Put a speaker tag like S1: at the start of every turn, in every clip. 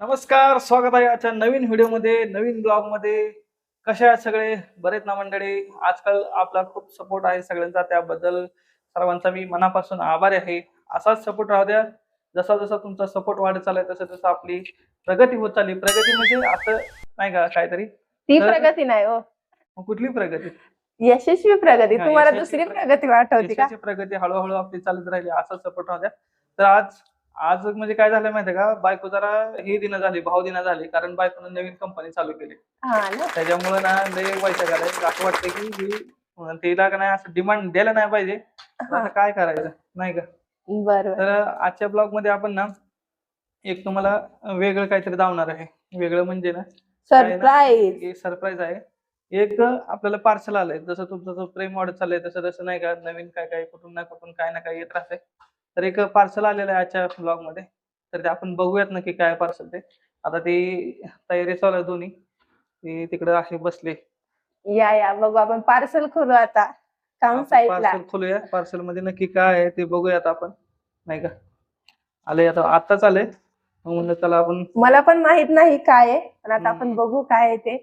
S1: नमस्कार स्वागत आहे आजच्या नवीन व्हिडिओमध्ये नवीन ब्लॉगमध्ये. कशा आहेत सगळे? बरेच ना मंडळी? आजकाल आपला खूप सपोर्ट आहे सगळ्यांचा त्याबद्दल सर्वांचा मी मनापासून आभारी आहे. असाच सपोर्ट राहू द्या. जसा जसा तुमचा सपोर्ट वाढत चाललाय तसं तसं आपली प्रगती होत चालली. प्रगती म्हणजे असं नाही का काहीतरी?
S2: ती प्रगती नाही हो.
S1: कुठली प्रगती?
S2: यशस्वी प्रगती. तुम्हाला दुसरी
S1: प्रगती.
S2: वाटवती
S1: प्रगती हळूहळू आपली चालत राहिली असाच सपोर्ट राहू द्या. तर आज आज म्हणजे काय झालं माहितीये का? बायको जरा हे दिना झाली भाव दिना झाली कारण बायकोनं नवीन कंपनी चालू केली.
S2: हा ना.
S1: त्याच्यामुळे ना लय वैताग आलाय असं वाटतं की ही तिला का नाही असं डिमांड द्यायला नाही पाहिजे. तर आता काय करायचं? नाही का?
S2: बरोबर
S1: तर आजच्या ब्लॉगमध्ये आपण ना एक तुम्हाला वेगळं काहीतरी दावणार आहे. वेगळं म्हणजे ना
S2: सरप्राईज
S1: एक सरप्राईज आहे. एक आपल्याला पार्सल आलंय. जसं तुमचं जो प्रेम वाढत चाललंय तसं तसं नाही का? नवीन काय काय कुठून ना कुठून काय ना काय येत राहतंय. तर एक पार्सल आलेलं आहे आजच्या ब्लॉगमध्ये. तर ते आपण बघूयात नक्की काय पार्सल ते. आता ती तयारी चालू आहे दोन्ही. ती तिकडे असे बसले.
S2: या या. बघू आपण पार्सल खोलू आता. काम साईडला
S1: पार्सल खोलूया. पार्सलमध्ये नक्की काय आहे ते बघूयात आपण. नाही का? आले आता. आताच आले म्हणलं चला आपण
S2: मला पण माहीत नाही काय आहे. पण आता. आपण बघू काय आहे ते.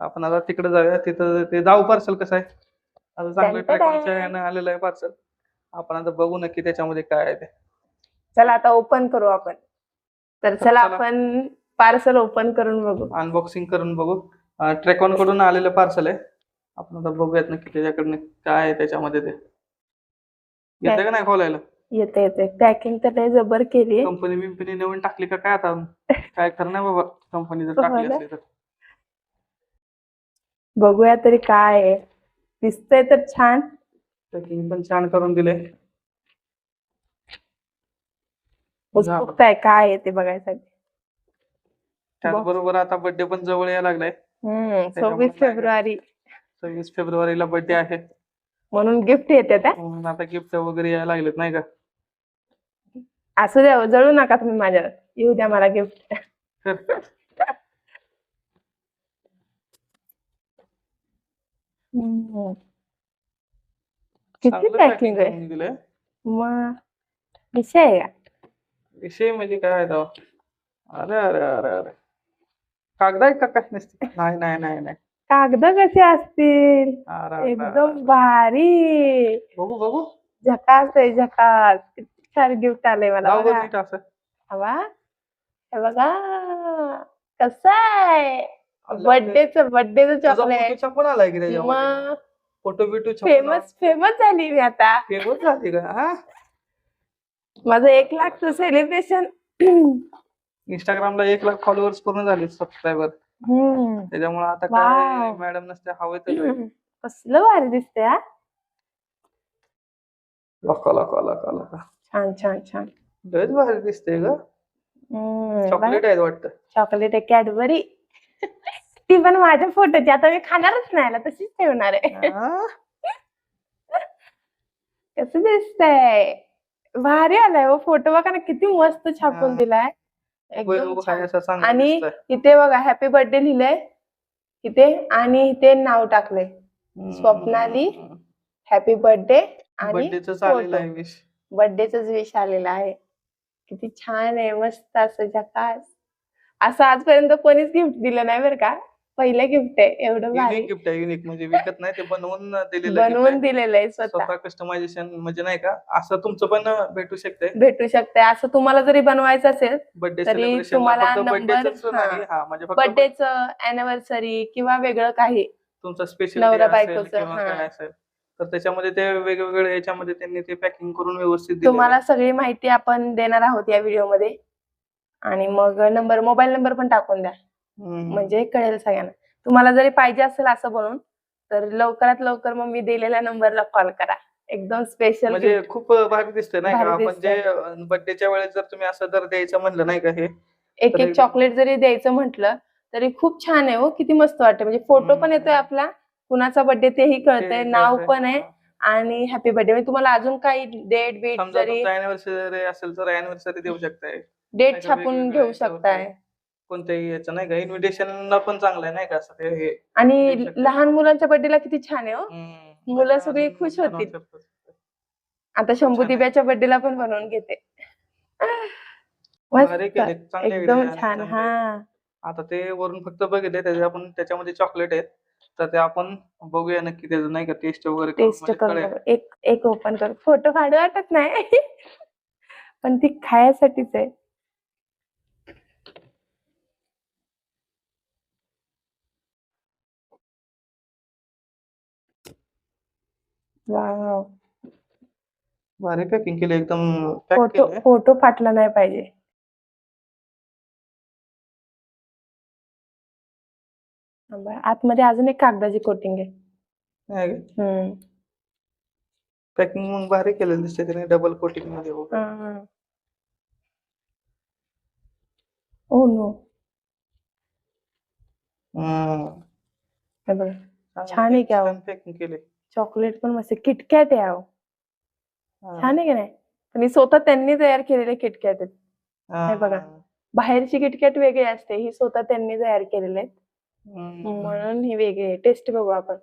S1: आपण आता तिकडे जाऊया. तिथं ते जाऊ पार्सल कसं आहे? आता चांगलं यानं आलेलं आहे पार्सल आपण आता बघू नक्की त्याच्यामध्ये काय आहे ते.
S2: चला आता ओपन करू आपण. तर चला
S1: चला.
S2: आपण पार्सल ओपन करून बघू.
S1: अनबॉक्सिंग करून बघू. ट्रेकॉनकडून आलेलं पार्सल आहे. आपण आता बघूयात नक्की त्याच्याकडनं काय आहे त्याच्यामध्ये ते. येते का नाही खोलायला?
S2: येते येते. पॅकिंग तर लय जबर केली
S1: कंपनी बिंपनी नवीन टाकली का काय आता? काय नाही बाबा. कंपनी जर टाकली. असली तर.
S2: बघूया तरी काय आहे. दिसतंय तर छान.
S1: पॅकिंग पण छान करून दिले.
S2: आहे काय आहे ते बघायसाठी.
S1: त्याचबरोबर आता बर्थडे पण जवळ यायला लागलाय.
S2: हम्म सव्वीस फेब्रुवारी.
S1: सव्वीस फेब्रुवारीला बर्थडे आहे.
S2: म्हणून गिफ्ट येते
S1: म्हणून आता गिफ्ट वगैरे यायला लागलेत नाही का?
S2: असू द्या जळू नका तुम्ही माझ्यावर. येऊ द्या मला गिफ्ट किती
S1: चांगलं
S2: पॅकिंग आहे
S1: दिलंय.
S2: मग विषय आहे का?
S1: विषय म्हणजे काय आहे तेव्हा? अरे अरे अरे अरे. कागद आहे का काय नसते नाही नाही नाही नाही.
S2: कागद कसे असतील?
S1: अरे, अरे,
S2: एकदम भारी.
S1: बघू बघू.
S2: झकास आहे झकास. किती छान गिफ्ट आलंय मला
S1: लाव बरं
S2: बघा.
S1: नीट असं.
S2: हवा. हे बघा. कसं आहे? बर्थडेच बर्थडेच
S1: तुझा
S2: चॉकलेट
S1: फ़ोटो छापून आलाय की त्याच्यामध्ये
S2: मग?
S1: फोटो बिटो
S2: फेमस फेमस झाली मी आता.
S1: फेमस झाली का? हा?
S2: माझं एक लाखचं सेलिब्रेशन
S1: इंस्टाग्रामला एक लाख फॉलोअर्स पूर्ण झाले सबस्क्रायबर त्याच्यामुळे आता काय
S2: Wow.
S1: मॅडम नसते हवे तर
S2: कसलं भारी दिसतंय हा?
S1: लका लका लका लका.
S2: छान छान छान.
S1: लयच भारी दिसते ग. चॉकलेट आहेत वाटतं.
S2: चॉकलेट आहे कॅडबरी ती पण माझ्या फोटोची आता मी खाणारच नाही तशीच ठेवणार आहे.
S1: हा?
S2: कसं दिसतंय? भारी आलाय हो फोटो बघा ना किती मस्त छापून
S1: हा.
S2: दिलाय. एकदम आणि. इथे बघा हॅपी बर्थडे लिहिलंय. इथे आणि इथे नाव टाकलंय. स्वप्नाली हॅपी बर्थडे आणि
S1: बर्थडेच विश
S2: आलेला आहे किती छान आहे मस्त असं झकास. असं आजपर्यंत कोणीच गिफ्ट दिलं नाही बरं का? पहिलं गिफ्ट आहे एवढं भारी
S1: युनिक गिफ्ट आहे युनिक म्हणजे विकत नाही ते बनवून दिलेलं gift
S2: बनवून
S1: आहे.
S2: दिलेलं आहे स्वतः
S1: स्वतः कस्टमायझेशन म्हणजे नाही का असं तुमचं पण भेटू शकते
S2: भेटू शकते असं तुम्हाला जरी बनवायचं असेल
S1: बर्थडे
S2: तरी
S1: सेलिब्रेशन
S2: तुम्हाला
S1: फक्त
S2: number-
S1: बर्थडेच. नाही हा म्हणजे फक्त
S2: बर्थडेच अॅनिव्हर्सरी किंवा वेगळं काही
S1: तुमचा स्पेशल
S2: नवरा बायकोचं,
S1: किंवा
S2: हा.
S1: काय असेल तर त्याच्यामध्ये ते वेगवेगळे याच्यामध्ये त्यांनी ते पॅकिंग करून व्यवस्थित दिलेलं
S2: तुम्हाला सगळी माहिती आपण देणार आहोत या व्हिडिओमध्ये आणि मग नंबर मोबाईल नंबर पण टाकून द्या. म्हणजे कळेल सगळ्यांना. तुम्हाला जरी पाहिजे असेल असं बनवून तर लवकरात लवकर मग मी दिलेल्या नंबरला कॉल करा. एकदम स्पेशल
S1: म्हणजे खूप भारी दिसतंय नाही का?
S2: भारी
S1: आपण जे बर्थडेच्या वेळेस जर तुम्ही असं जर द्यायचं म्हणलं नाही का हे
S2: एक एक चॉकलेट जरी द्यायचं म्हटलं तरी खूप छान आहे हो. किती मस्त वाटतं म्हणजे फोटो पण. येतोय आपला. कुणाचा बर्थडे तेही कळतंय नाव. पण आहे आणि हॅपी बर्थडे म्हणजे तुम्हाला अजून काही डेट बीट जरी
S1: असेल तर अॅनिव्हर्सरी देऊ शकताय.
S2: डेट छापून घेऊ शकताय.
S1: कोणत्याही याचं नाही का इन्व्हिटेशनला पण चांगलं आहे नाही का असं ते हे
S2: आणि. लहान मुलांच्या बर्थडेला किती छान आहे हो
S1: हम्म.
S2: मुलं सगळी खुश होतील.
S1: शकतो.
S2: आता शंभू
S1: छान आहे.
S2: दिब्याच्या बर्थडेला पण बनवून घेते
S1: भारी
S2: मस्त
S1: केले चांगले
S2: एकदम
S1: आहे,
S2: छान
S1: चांगले.
S2: हा
S1: आता ते वरून फक्त बघितले त्याचे आपण त्याच्यामध्ये चॉकलेट आहेत तर ते आपण बघूया नक्की त्याचं नाही का टेस्ट वगैरे करून
S2: टेस्ट
S1: म्हणजे
S2: करून
S1: कळेल.
S2: बघू. एक एक ओपन कर फोटो काढू वाटत नाही पण ती खायसाठीच आहे
S1: भारी पॅकिंग केली एकदम पॅक
S2: फ़ोटो
S1: केलंय
S2: फ़ोटो फाटला नाही पाहिजे थांबा, आतमध्ये अजून एक कागदाची कोटिंग आहे
S1: नाही का?
S2: हम्म.
S1: पॅकिंग मग भारी केलेलं दिसते त्याने डबल कोटिंग मध्ये.
S2: हा. ओ नो
S1: हम्म.
S2: हे बघा छान आहे की अहो.
S1: पॅकिंग केले
S2: चॉकलेट पण मस्त किटकॅट आहे अहो. छान आहे की नाही? हे स्वतः त्यांनी तयार केलेले किटकॅट आहेत. हे बघा. बाहेरची किटकॅट वेगळी असते. ही स्वतः त्यांनी तयार केलेले आहेत. म्हणून ही वेगळी आहे. टेस्ट बघू आपण.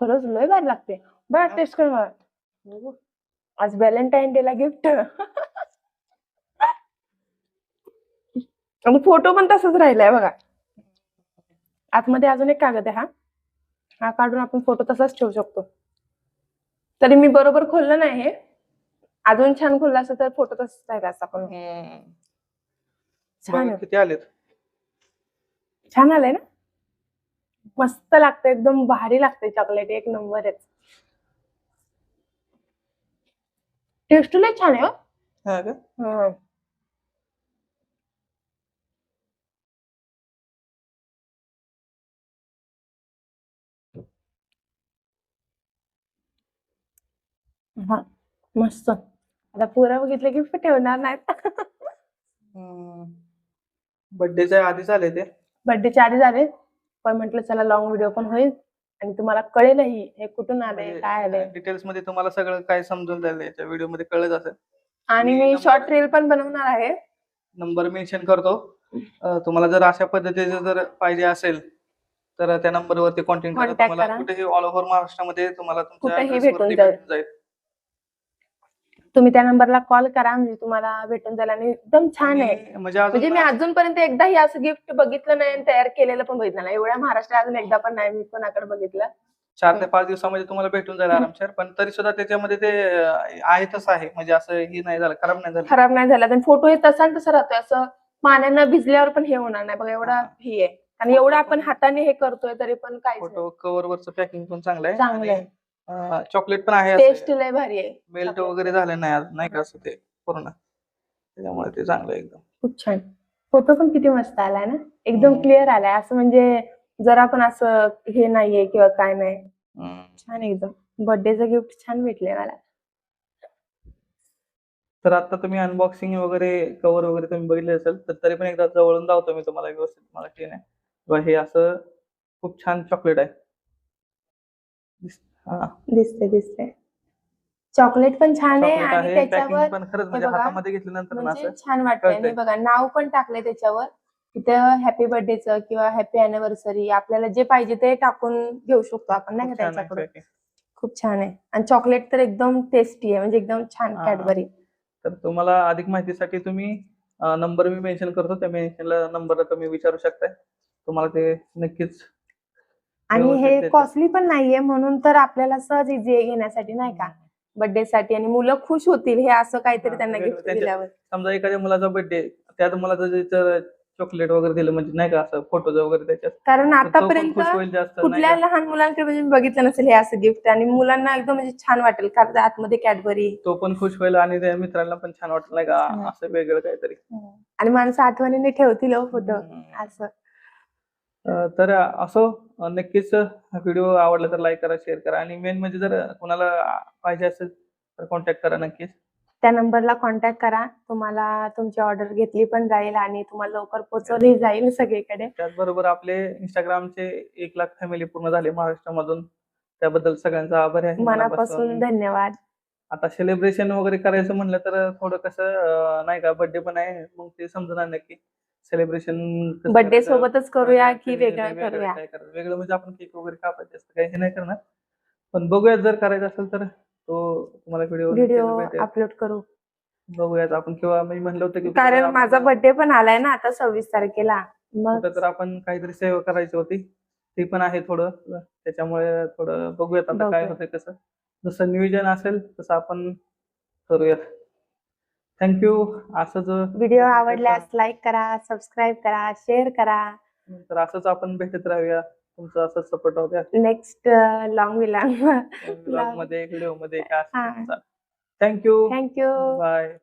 S2: खरंच लय भारी लागते.
S1: हा.
S2: टेस्ट कर बघा. आज व्हॅलेंटाईन डे ला गिफ्ट आणि फोटो पण तसंच राहिलाय बघा. आतमध्ये अजून एक कागद आहे हा. हा काढून आपण फोटो तसाच ठेवू शकतो. तरी मी बरोबर खोललं नाही हे. अजून छान खोललं असतं तर फोटो तसंच राहिला असता पण. छान
S1: बघा
S2: आहे.
S1: किती आलेत.
S2: छान आलंय ना? मस्त लागतं एकदम भारी लागते चॉकलेट एक नंबर आहे टेस्ट लय छान आहे हो.
S1: हा का?
S2: हं. हा मस्त. आता पुरा बघितलं की ठेवणार नाहीत.
S1: बर्थडेच्या आधीच आले ते?
S2: बर्थडेच्या आधी झाले पण म्हटलं चला लॉंग व्हिडिओ पण होईल. आणि तुम्हाला कळेलही हे कुठून आले काय आले
S1: डिटेल्समध्ये तुम्हाला सगळं काय समजून जाईल याच्या व्हिडिओमध्ये कळत असेल.
S2: आणि
S1: मी
S2: शॉर्ट रील पण बनवणार आहे.
S1: नंबर मेन्शन करतो. अं, तुम्हाला जर अशा पद्धतीचे जर पाहिजे असेल तर त्या नंबरवरती कॉन्टॅक्ट करा.
S2: Contact
S1: तुम्हाला
S2: करा.
S1: कुठेही ऑल ओव्हर महाराष्ट्रामध्ये तुम्हाला तुमच्या
S2: कुठेही
S1: address
S2: भेटून
S1: वरती
S2: जाईल.
S1: भेटून जाईल.
S2: तुम्ही त्या नंबरला कॉल करा म्हणजे तुम्हाला भेटून जाईल आणि एकदम छान आहे.
S1: म्हणजे
S2: म्हणजे मी अजूनपर्यंत एकदाही असं गिफ्ट बघितलं नाही आणि तयार केलेलं पण बघितलं नाही. एवढ्या महाराष्ट्रात अजून एकदा पण नाही मी कोणाकडे बघितलं.
S1: चार ते पाच दिवसामध्ये तुम्हाला भेटून जाईल आरामशीर पण तरी सुद्धा त्याच्यामध्ये ते अं, आहे. म्हणजे असं हे नाही झालं खराब नाही झालं.
S2: खराब नाही झाला. आणि फोटो हे तसा तसा राहतोय. असं पाण्यानं भिजल्यावर पण हे होणार नाही. बघा एवढा हे. आहे. आणि एवढं आपण हाताने हे करतोय तरी पण नाही
S1: फोटो कव्हर वरचं पॅकिंग पण चांगलं आहे.
S2: चांगलं आहे.
S1: चॉकलेट पण आहे
S2: टेस्ट लय भारी आहे.
S1: मेल्ट. वगैरे झालं नाही आज नाही का असं ते पूर्ण. त्याच्यामुळे ते चांगलं आहे एकदम.
S2: खूप छान. फोटो पण किती मस्त आलाय ना? एकदम. क्लिअर आलाय. असं म्हणजे जरा पण असं हे नाहीये किंवा काय नाही. छान एकदम. बर्थडेचं गिफ्ट छान भेटलंय मला.
S1: तर आता तुम्ही अनबॉक्सिंग वगैरे कव्हर वगैरे तुम्ही बघितले असेल तर तरी पण एकदा जवळून दावतो मी तुम्हाला व्यवस्थित मराठीने किंवा हे असं खूप छान चॉकलेट आहे. हा.
S2: दिसते दिसते चॉकलेट पण छान आहे
S1: चॉकलेट
S2: आणि
S1: आहे
S2: त्याच्यावर
S1: पण खरंच म्हणजे
S2: बघा,
S1: हातामध्ये घेतल्यानंतर ना
S2: म्हणजे
S1: असं
S2: छान वाटतंय.
S1: कळतंय.
S2: आणि बघा नाव पण टाकलंय त्याच्यावर. तिथं हॅपी बर्थडेचं किंवा हॅपी अॅनिव्हर्सरी आपल्याला जे पाहिजे ते टाकून घेऊ शकतो आपण नाही का
S1: खूप छान आहे
S2: त्यांच्याकडून?
S1: packing.
S2: खूप छान आहे. आणि चॉकलेट तर एकदम टेस्टी आहे म्हणजे एकदम छान
S1: हा.
S2: कॅडबरी.
S1: तर तुम्हाला अधिक माहितीसाठी तुम्ही नंबर मी मेन्शन करतो. त्या मेन्शनला नंबरला तुम्ही विचारू शकताय. तुम्हाला ते नक्कीच
S2: आणि हे. कॉस्टली पण नाहीये म्हणून तर आपल्याला सहज इझी आहे घेण्यासाठी नाही का? बर्थडे साठी आणि मुलं खुश होतील हे असं काहीतरी
S1: हा,
S2: त्यांना गिफ्ट दिल्यावर.
S1: समजा एखाद्या मुलाचा बर्थडे त्यात मला चॉकलेट वगैरे दिलं म्हणजे नाही का असं फोटोज वगैरे त्याच्यात.
S2: कारण आतापर्यंत कुठल्या? लहान मुलांकडे म्हणजे बघितलं नसेल हे असं गिफ्ट आणि मुलांना एकदम म्हणजे छान वाटेल कारण आतमध्ये कॅडबरी
S1: तो पण खुश होईल आणि त्या मित्रांना पण छान वाटेल नाही का? असं वेगळं काहीतरी.
S2: आणि माणसं आठवणीने ठेवतील फोटो
S1: हम्म.
S2: असं.
S1: तर असो नक्कीच व्हिडिओ आवडला तर लाईक करा शेअर करा आणि मेन म्हणजे जर कोणाला पाहिजे असेल तर कॉन्टॅक्ट करा नक्कीच.
S2: त्या नंबरला कॉन्टॅक्ट करा. तुम्हाला तुमची ऑर्डर घेतली पण जाईल आणि तुम्हाला लवकर पोहोचवली जाईल सगळीकडे.
S1: त्याचबरोबर आपले इंस्टाग्रामचे एक लाख फॅमिली पूर्ण झाले महाराष्ट्रामधून. त्याबद्दल सगळ्यांचा आभार आहे.
S2: मनापासून धन्यवाद.
S1: आता सेलिब्रेशन वगैरे करायचं म्हणलं तर थोडं कसं नाही का बर्थडे पण आहे मग ते समजणार नक्की. सेलिब्रेशन
S2: बर्थडे सोबतच करूया की वेगळं करूया?
S1: वेगळं म्हणजे आपण केक वगैरे कापायचे असतं काही हे नाही करणार. पण बघूया जर करायचं असेल तर तो तुम्हाला व्हिडिओ
S2: व्हिडिओ अपलोड करू.
S1: बघूयात आपण. किंवा मी म्हणलं होतं की
S2: कारण माझा बर्थडे पण आलाय ना आता सव्वीस तारखेला. मग
S1: तर आपण काहीतरी सेवा करायची होती. ती पण आहे थोडं. त्याच्यामुळे थोडं बघूयात आता काय. होतंय कसं. जसं नियोजन असेल तसं आपण करूयात. थँक्यू असंच
S2: व्हिडिओ आवडल्यास लाईक करा सबस्क्राईब करा शेअर करा.
S1: तर असंच आपण भेटत राहूया. तुमचं असंच सपोर्ट होत्या
S2: नेक्स्ट लॉंग विलॉंगमध्ये
S1: व्हिडिओमध्ये थँक्यू
S2: थँक्यू
S1: बाय